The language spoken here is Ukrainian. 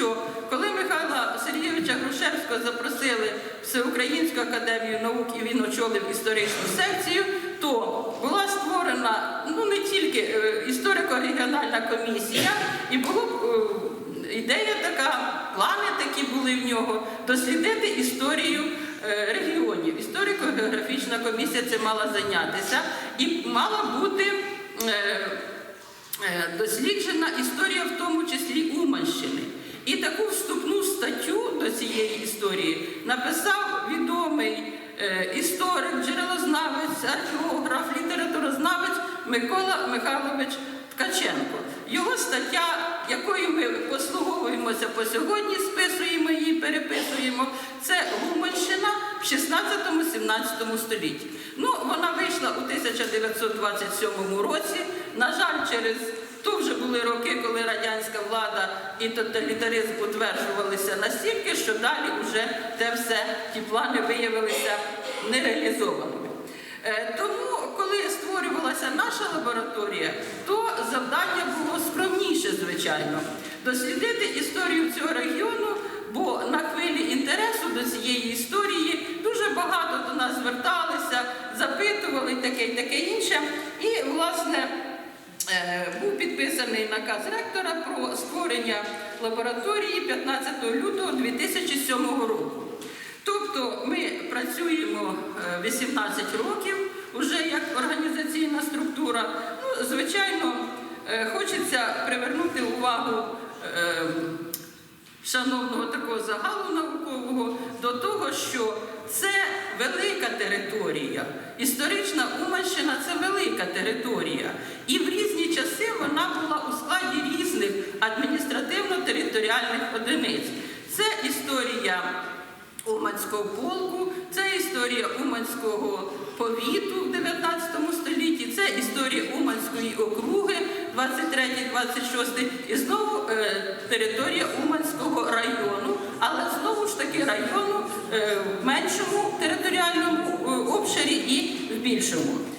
що коли Михайла Сергійовича Грушевського запросили Всеукраїнську академію наук і він очолив історичну секцію, то була створена ну не тільки е, історико-регіональна комісія, і було е, ідея така, плани такі були в нього дослідити історію е, регіонів. Історико-географічна комісія це мала зайнятися і мала бути. досліджена історія, в тому числі Уманщини. І таку вступну статтю до цієї історії написав відомий е, історик, джерелознавець, археограф, літературознавець Микола Михайлович Ткаченко. Його стаття, якою ми послуговуємося по сьогодні, списуємо її, переписуємо, це Гуманщина в 16-17 столітті. Ну, вона вийшла у 1927 році. На жаль, через то вже були роки, коли радянська влада і тоталітаризм утверджувалися настільки, що далі вже те все, ті плани виявилися нереалізованими. Е, Тому, коли створювалася наша лабораторія, то завдання було скромніше, звичайно, дослідити історію цього регіону, бо на хвилі інтересу до цієї історії дуже багато до нас зверталися, запитували таке і таке інше. І, власне, Е, був підписаний наказ ректора про створення лабораторії 15 лютого 2007 року. Тобто ми працюємо е, 18 років вже як організаційна структура. Ну, звичайно, е, хочеться привернути увагу е, шановного такого загалу наукового до того, що це велика територія. Історична Уманщина це велика територія. Адміністративно-територіальних одиниць. Це історія Уманського полку, це історія Уманського повіту в 19 столітті, це історія Уманської округи 23-26 і знову е, територія Уманського району, але знову ж таки району е, в меншому територіальному е, обширі і в більшому.